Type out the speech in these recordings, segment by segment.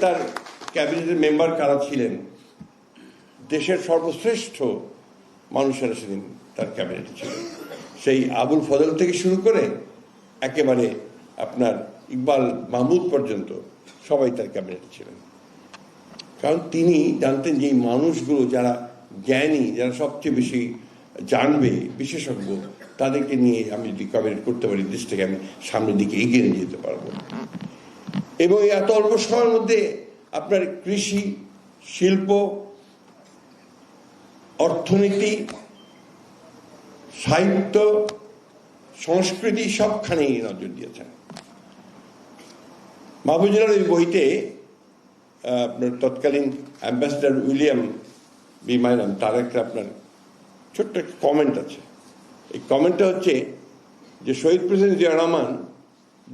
তার ক্যাবিনেটের মেম্বার কারা ছিলেন? দেশের সর্বশ্রেষ্ঠ মানুষেরা সেদিন তার ক্যাবিনেটে ছিলেন। সেই আবুল ফজল থেকে শুরু করে একেবারে আপনার ইকবাল মাহমুদ পর্যন্ত সবাই তার ক্যাবিনেটে ছিলেন। কারণ তিনি জানতেন যে এই মানুষগুলো যারা জ্ঞানী, যারা সবচেয়ে বেশি জানবে, বিশেষজ্ঞ, তাদেরকে নিয়ে আমি যদি ক্যাবিনেট করতে পারি দেশটাকে আমি সামনের দিকে এগিয়ে নিয়ে যেতে পারব। এবং এত অল্প সময়ের মধ্যে আপনার কৃষি, শিল্প, অর্থনীতি, সাহিত্য, সংস্কৃতি সবখানেই নজর দিয়েছেন। মাহবুজুলার ওই বইতে আপনার তৎকালীন অ্যাম্বাসেডার উইলিয়াম বি মাইনাম, তার একটা আপনার ছোট্ট একটা কমেন্ট আছে। এই কমেন্টটা হচ্ছে যে, শহীদ প্রেসিডেন্ট জিয়া রহমান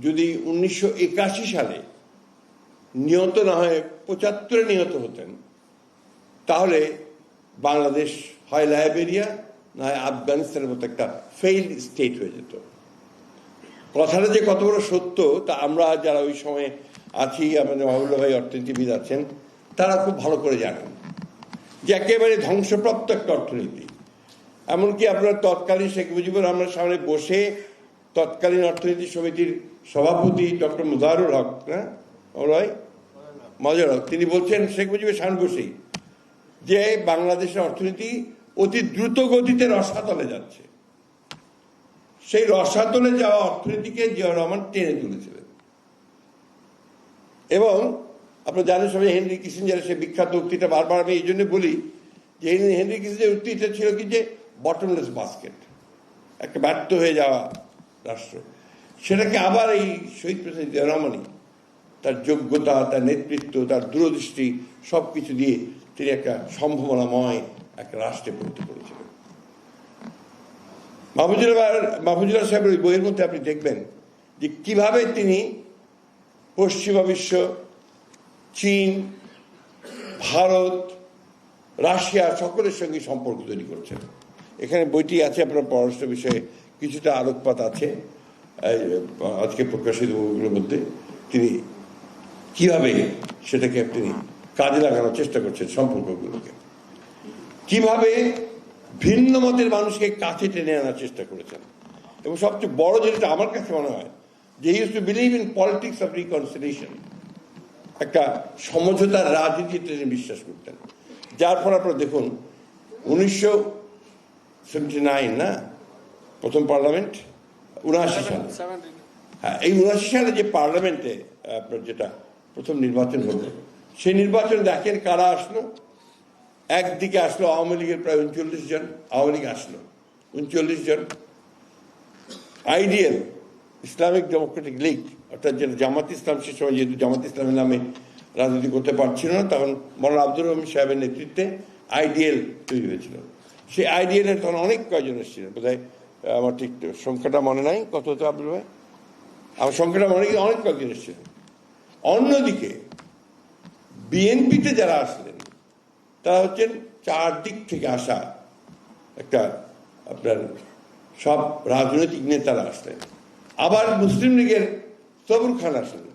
যদি উনিশশো একাশি সালে নিহত না হয়ে পঁচাত্তরে নিহত হতেন। তাহলে বাংলাদেশ হয় লাইবেরিয়া, না হয় আফগানিস্তানের মতো একটা ফেইল্ড স্টেট হয়ে যেত। কথাটা যে কত বড় সত্য, তা আমরা যারা ওই সময় আছি, আমাদের মহবুল্লা ভাই অর্থনীতিবিদ আছেন, তারা খুব ভালো করে জানেন যে একেবারে ধ্বংসপ্রাপ্ত একটা অর্থনীতি। এমনকি আপনার তৎকালীন শেখ মুজিবুর রহমানের সামনে বসে তৎকালীন অর্থনীতি সমিতির সভাপতি ডক্টর মুজাহারুল হক হ্যাঁ ওরাই মজার হক তিনি বলছেন, শেখ মুজিবের বসেই যে বাংলাদেশের অর্থনীতি অতি দ্রুত গতিতে রসাতলে যাচ্ছে। সেই রসাতলে যাওয়া অর্থনীতিকে জিয়া রহমান টেনে তুলেছিলেন। এবং আপনার জানেন সবাই, হেনরি কিসিঞ্জারের সেই বিখ্যাত উক্তিটা বারবার আমি এই জন্য বলি, যে হেনরি কিসিঞ্জারের উক্তিটা ছিল কি যে বটমলেস বাস্কেট একটা ব্যর্থ হয়ে যাওয়া রাষ্ট্র। সেটাকে আবার এই শহীদ প্রেসিডেন্ট রহমানই তার যোগ্যতা, তার নেতৃত্ব, তার দূরদৃষ্টি সব কিছু দিয়ে তিনি একটা সম্ভাবনাময় একটা রাষ্ট্রে পরিণত করেছিলেন। মাহফুজুর মাহফুজুল্লাহ সাহেবের ওই বইয়ের মধ্যে আপনি দেখবেন যে কীভাবে তিনি পশ্চিমা বিশ্ব, চীন, ভারত, রাশিয়া সকলের সঙ্গে সম্পর্ক তৈরি করছেন। এখানে বইটি আছে, আপনার পররাষ্ট্র বিষয়ে কিছুটা আলোকপাত আছে। আজকে প্রকাশিত বইগুলোর মধ্যে তিনি কীভাবে সেটাকে তিনি কাজে লাগানোর চেষ্টা করছেন সম্পর্কগুলোকে? কীভাবে ভিন্ন মতের মানুষকে কাছে টেনে আনার চেষ্টা করেছেন? এবং সবচেয়ে বড় যেটা আমার কাছে মনে হয় যে use to believe in politics of reconciliation একটা সমঝোতার রাজনীতিতে তিনি বিশ্বাস করতেন। যার ফলে আপনারা দেখুন উনিশশো সেভেন্টি নাইন না? প্রথম পার্লামেন্ট? উনআশি সালে। হ্যাঁ এই উনআশি সালে যে পার্লামেন্টে আপনার যেটা প্রথম নির্বাচন হলো। সেই নির্বাচন দেখেন কারা আসলো? একদিকে আসলো আওয়ামী লীগের প্রায় উনচল্লিশ জন, আওয়ামী লীগ আসলো উনচল্লিশ জন। আইডিয়াল ইসলামিক ডেমোক্রেটিক লীগ, অর্থাৎ যেটা জামাত ইসলাম, সে সময় যেহেতু জামাত ইসলামের নামে রাজনীতি করতে পারছিল না, তখন মৌলানা আব্দুর রহমান সাহেবের নেতৃত্বে আইডিএল তৈরি হয়েছিল। সেই আইডিএলের তখন অনেক কয়জন এসেছিলেন বোধহয় আমার ঠিক সংখ্যাটা মনে নাই। কত হতো আব্দুল ভাই? আমার সংখ্যাটা মনে অনেক কয়েকজন এসেছিলেন অন্যদিকে বিএনপিতে যারা আসলেন তারা হচ্ছেন চারদিক থেকে আসা একটা আপনার সব রাজনৈতিক নেতারা আসলেন। আবার মুসলিম লীগের সবুর খান আসলেন।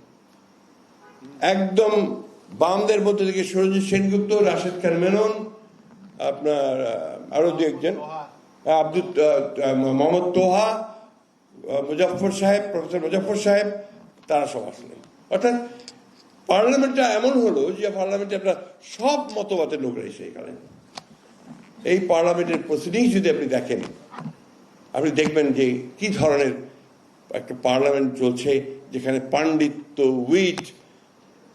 একদম বামদের মধ্যে থেকে সুরজিৎ সেনগুপ্ত রাশেদ খান মেনন আপনার আরও দু একজন। আব্দুল আহ, মোহাম্মদ তোহা মুজাফর সাহেব প্রফেসর মুজাফর সাহেব তারা সব আসলেন। অর্থাৎ পার্লামেন্টটা এমন হলো যে পার্লামেন্টে আপনার সব মতবাদের লোকরা এসে এখানে এই পার্লামেন্টের প্রসিডিংস যদি আপনি দেখেন, আপনি দেখবেন যে কি ধরনের একটা পার্লামেন্ট চলছে যেখানে পাণ্ডিত্য, উইট,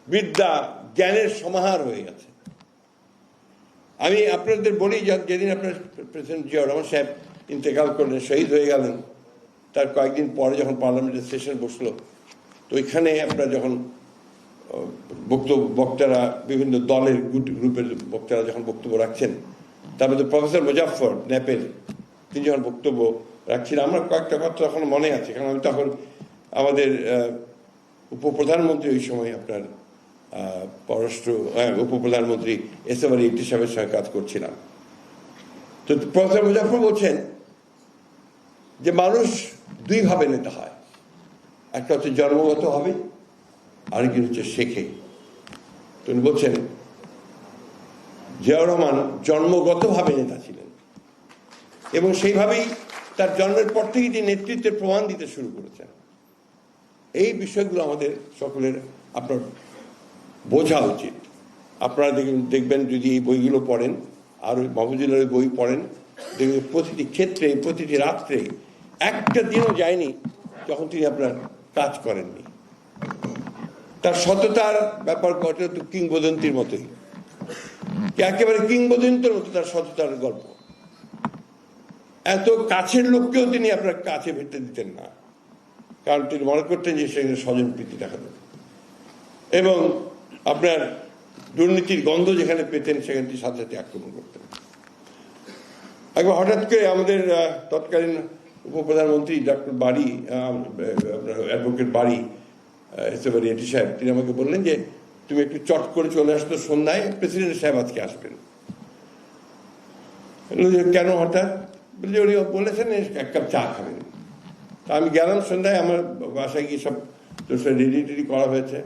বিদ্যা, জ্ঞানের সমাহার হয়ে গেছে। আমি আপনাদের বলি যেদিন আপনার প্রেসিডেন্ট জিয়া রহমান সাহেব ইন্তেকাল করলেন, শহীদ হয়ে গেলেন, তার কয়েকদিন পরে যখন পার্লামেন্টের সেশন বসল তো ওইখানে আপনার যখন বক্তব্য বক্তারা বিভিন্ন দলের গ্রুপের বক্তারা যখন বক্তব্য রাখছেন তার মধ্যে প্রফেসর মুজাফর ন্যাপেল তিনি যখন বক্তব্য রাখছিলেন আমার কয়েকটা কথা তখন মনে আছে কারণ আমি তখন আমাদের উপপ্রধানমন্ত্রী ওই সময় আপনার পররাষ্ট্র হ্যাঁ, উপপ্রধানমন্ত্রী এস এম আলী ইকটি সাহেবের সঙ্গে কাজ করছিলাম। তো প্রফেসর মুজাফর বলছেন যে মানুষ দুইভাবে নেতা হয়। একটা হচ্ছে জন্মগত হবে আরেকজন হচ্ছে শেখে। তিনি বলছেন, জিয়াউর রহমান জন্মগতভাবে নেতা ছিলেন এবং সেইভাবেই তার জন্মের পর থেকেই তিনি নেতৃত্বের প্রমাণ দিতে শুরু করেছেন। এই বিষয়গুলো আমাদের সকলের আপনার বোঝা উচিত। আপনারা দেখবেন যদি এই বইগুলো পড়েন, আর ওই মাহবুজুল্লাহ বই পড়েন, দেখবেন প্রতিটি ক্ষেত্রে, প্রতিটি রাত্রে, একটা দিনও যায়নি যখন তিনি আপনার কাজ করেননি। তার সততার ব্যাপার ঘটে তো কিংবদন্তির মতোই। একেবারে কিংবদন্তির মতো তার সততার গল্প। এত কাছের লোককেও তিনি আপনার কাছে ভেটে দিতেন না। কারণ তিনি মনে করতেন যে সেখানে স্বজন প্রীতি দেখাতেন। এবং আপনার দুর্নীতির গন্ধ যেখানে পেতেন, সেখানে তিনি সাথে সাথে আক্রমণ করতেন। একবার হঠাৎ করে আমাদের তৎকালীন উপপ্রধানমন্ত্রী ডক্টর বাড়ি আপনার অ্যাডভোকেট বাড়ি এসএবারি এটি সাহেব, তিনি আমাকে বললেন যে, তুমি একটু চট করে চলে আসতো সন্ধ্যায় প্রেসিডেন্ট সাহেব আজকে আসবেন। কেন হঠাৎ? উনি বলেছেন এক কাপ চা খাবেন। তা আমি গেলাম সন্ধ্যায়, আমার বাসায় গিয়ে সব তো রেডি টেডি করা হয়েছে।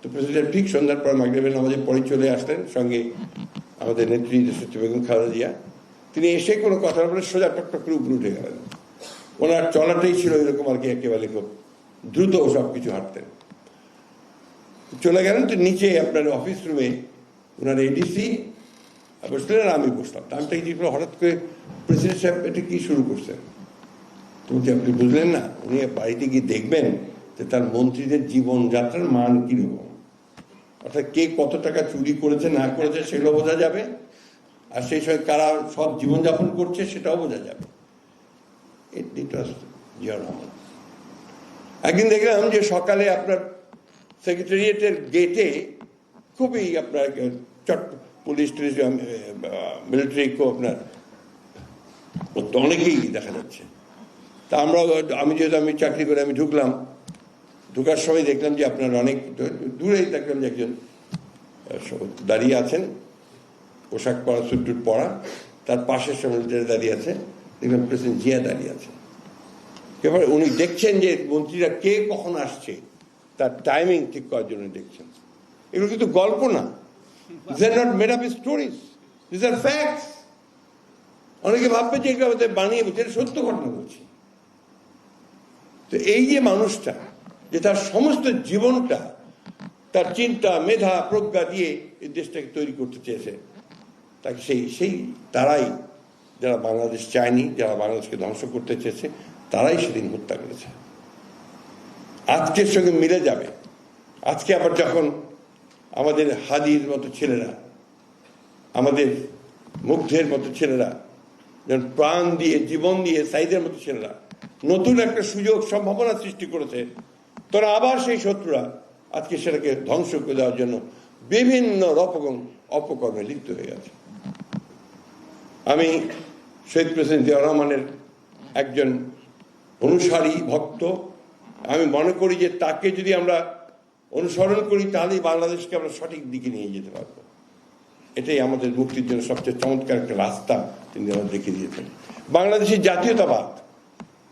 তো প্রেসিডেন্ট ঠিক সন্ধ্যার পর মাগরিবের নামাজে পরে চলে আসলেন, সঙ্গে আমাদের নেত্রী দেশত্রী বেগম খালেদা জিয়া। তিনি এসে কোনো কথা না বলে সোজা টক টক করে উপরে উঠে গেলেন। ওনার চলাটাই ছিল এরকম আর কি একেবারে খুব দ্রুত সব কিছু হাঁটতেন। চলে গেলেন তো নিচে আপনার অফিস রুমে ওনার এডিসি বসলেন আমি বসলাম। আমি তাকে হঠাৎ করে প্রেসিডেন্ট সাহেব এটা কি শুরু করছেন? তুমি কি আপনি বুঝলেন না? উনি বাড়িতে গিয়ে দেখবেন যে তার মন্ত্রীদের জীবনযাত্রার মান কীরকম। অর্থাৎ কে কত টাকা চুরি করেছে, না করেছে সেগুলো বোঝা যাবে। আর সেই সময় কারা সব জীবনযাপন করছে, সেটাও বোঝা যাবে। একদিন দেখলাম যে সকালে আপনার সেক্রেটারিয়েটের গেটে খুবই আপনার চট পুলিশ টুলিশ মিলিটারি কো আপনার অনেকেই দেখা যাচ্ছে। তা আমরা, আমি যেহেতু আমি চাকরি করে আমি ঢুকলাম, ঢুকার সময় দেখলাম যে আপনার অনেক দূরেই দেখলাম যে একজন দাঁড়িয়ে আছেন, পোশাক পরা সুট পরা, তার পাশের মিলিটারি দাঁড়িয়ে আছে। দেখলাম প্রেসিডেন্ট জিয়া দাঁড়িয়ে আছে। এবার উনি দেখছেন যে মন্ত্রীরা কে কখন আসছে, তার টাইমিং ঠিক করার জন্য দেখছেন। এগুলো কিন্তু গল্প না। Not made up stories this are facts অনেকে ভাববে যে এগুলো বানিয়ে বলছে সত্য ঘটনা বলছি। তো এই যে মানুষটা, যে তার সমস্ত জীবনটা, তার চিন্তা, মেধা, প্রজ্ঞা দিয়ে এই দেশটাকে তৈরি করতে চেয়েছে, তাকে সেই সেই তারাই যারা বাংলাদেশ চায়নি, যারা বাংলাদেশকে ধ্বংস করতে চেয়েছে, তারাই সেদিন হত্যা করেছে। আজকের সঙ্গে মিলে যাবে। আজকে আবার যখন আমাদের হাদির মতো ছেলেরা, আমাদের মুগ্ধের মতো ছেলেরা, যেমন প্রাণ দিয়ে, জীবন দিয়ে সাইদের মতো ছেলেরা, নতুন একটা সুযোগ, সম্ভাবনা সৃষ্টি করেছে, তোরা আবার সেই শত্রুরা আজকে সেটাকে ধ্বংস করে দেওয়ার জন্য বিভিন্ন রকম অপকর্মে লিপ্ত হয়ে গেছে। আমি শহীদ প্রেসিডেন্ট জিয়া রহমানের একজন অনুসারী, ভক্ত। আমি মনে করি যে তাকে যদি আমরা অনুসরণ করি, তাহলেই বাংলাদেশকে আমরা সঠিক দিকে নিয়ে যেতে পারব। এটাই আমাদের মুক্তির জন্য সবচেয়ে চমৎকার একটা রাস্তা তিনি আমাদের দেখিয়ে দিয়েছেন। বাংলাদেশের জাতীয়তাবাদ,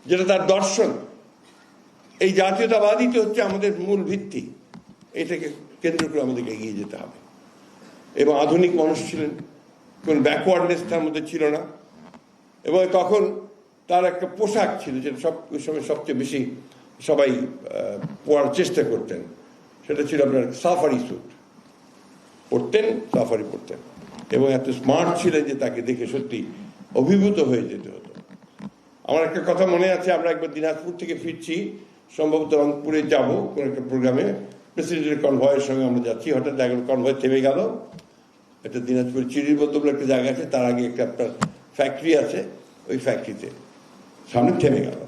যেটা তার দর্শন, এই জাতীয়তাবাদই তো হচ্ছে আমাদের মূল ভিত্তি। এটাকে কেন্দ্র করে আমাদেরকে এগিয়ে যেতে হবে। এবং আধুনিক মানুষ ছিলেন, কোন ব্যাকওয়ার্ডনেস তার মধ্যে ছিল না। এবং তখন তার একটা পোশাক ছিল যেটা সব, ওই সময় সবচেয়ে বেশি সবাই পরার চেষ্টা করতেন। সেটা ছিল আপনার সাফারি স্যুট। পড়তেন সাফারি পড়তেন এবং এত স্মার্ট ছিলেন যে তাকে দেখে সত্যি অভিভূত হয়ে যেতে হতো। আমার একটা কথা মনে আছে, আমরা একবার দিনাজপুর থেকে ফিরছি, সম্ভবত রংপুরে যাব কোনো একটা প্রোগ্রামে। প্রেসিডেন্টের কনভয়ের সঙ্গে আমরা যাচ্ছি, হঠাৎ দেখা কনভয় থেমে গেল। একটা দিনাজপুর চিড়ির বলে একটা জায়গা আছে, তার আগে একটা আপনার ফ্যাক্টরি আছে। ওই ফ্যাক্টরিতে সামনে থেমে গেল।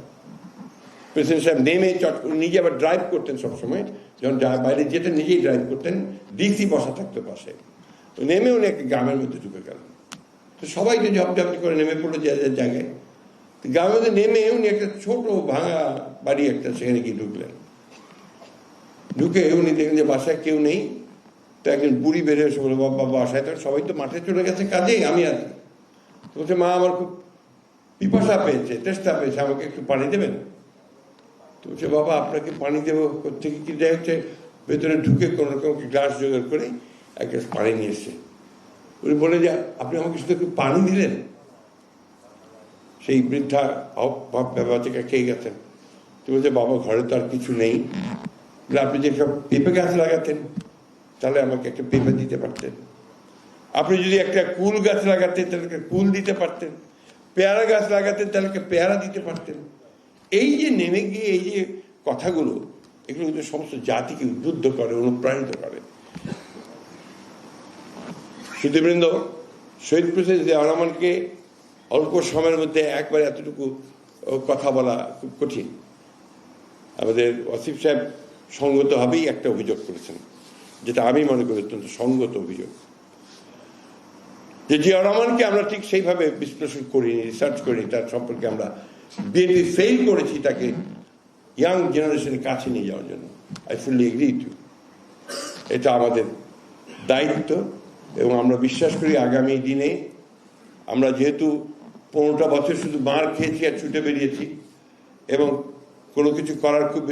প্রেসিডেন্ট সাহেব নেমে চট নিজে আবার ড্রাইভ করতেন সবসময় যখন বাইরে যেতেন নিজেই ড্রাইভ করতেন। ডিসি বসা থাকতো পাশে। তো নেমে উনি একটা গ্রামের মধ্যে ঢুকে গেল। তো সবাই তো ঝপঝপটি করে নেমে পড়ল যে যার জায়গায়। গ্রামের মধ্যে নেমে উনি একটা ছোট ভাঙা বাড়ি একটা সেখানে গিয়ে ঢুকলেন। ঢুকে উনি দেখলেন যে বাসায় কেউ নেই। তো একজন বুড়ি বেরিয়ে এসে বলে বাবা, বাসায় তো সবাই তো মাঠে চলে গেছে, কাজেই আমি আছি। তো বলছে, মা, আমার খুব পিপাসা পেয়েছে, তেষ্টা পেয়েছে, আমাকে একটু পানি দেবেন? তো বলছে, বাবা, আপনাকে পানি দেবো থেকে কি দেয় হচ্ছে, ভেতরে ঢুকে কোনো রকম গ্লাস জোগাড় করে এক গ্লাস পানি নিয়ে এসছে। উনি বলে যে, আপনি আমাকে শুধু একটু পানি দিলেন? সেই বৃদ্ধা বাচ্চাকে খেয়ে গেছেন। তো বলছে, বাবা, ঘরে তো আর কিছু নেই। আপনি যে সব পেঁপে গাছ লাগাতেন, তাহলে আমাকে একটা পেঁপে দিতে পারতেন। আপনি যদি একটা কুল গাছ লাগাতেন, তাহলে কুল দিতে পারতেন। পেয়ারা গাছ লাগাতেন, তাহলে পেয়ারা দিতে পারতেন। এই যে নেমে গিয়ে এই যে কথাগুলো, এগুলো কিন্তু সমস্ত জাতিকে উদ্বুদ্ধ করে, অনুপ্রাণিত করে। সুদীবৃন্দ শহীদ প্রেসিডেন্ট জিয়া রহমানকে অল্প সময়ের মধ্যে একবার এতটুকু কথা বলা খুব কঠিন। আমাদের ওয়াসিফ সাহেব সঙ্গতভাবেই একটা অভিযোগ করেছেন, যেটা আমি মনে করি অত্যন্ত সঙ্গত অভিযোগ। যে জিয়া রহমানকে আমরা ঠিক সেইভাবে বিশ্লেষণ করিনি রিসার্চ করিনি, তার সম্পর্কে আমরা বিএনপি ফেল করেছি তাকে ইয়াং জেনারেশনের কাছে নিয়ে যাওয়ার জন্য। আই ফুললি এগ্রি টু এটা আমাদের দায়িত্ব এবং আমরা বিশ্বাস করি আগামী দিনে আমরা যেহেতু পনেরোটা বছর শুধু মার খেয়েছি আর ছুটে বেরিয়েছি এবং কোনো কিছু করার খুব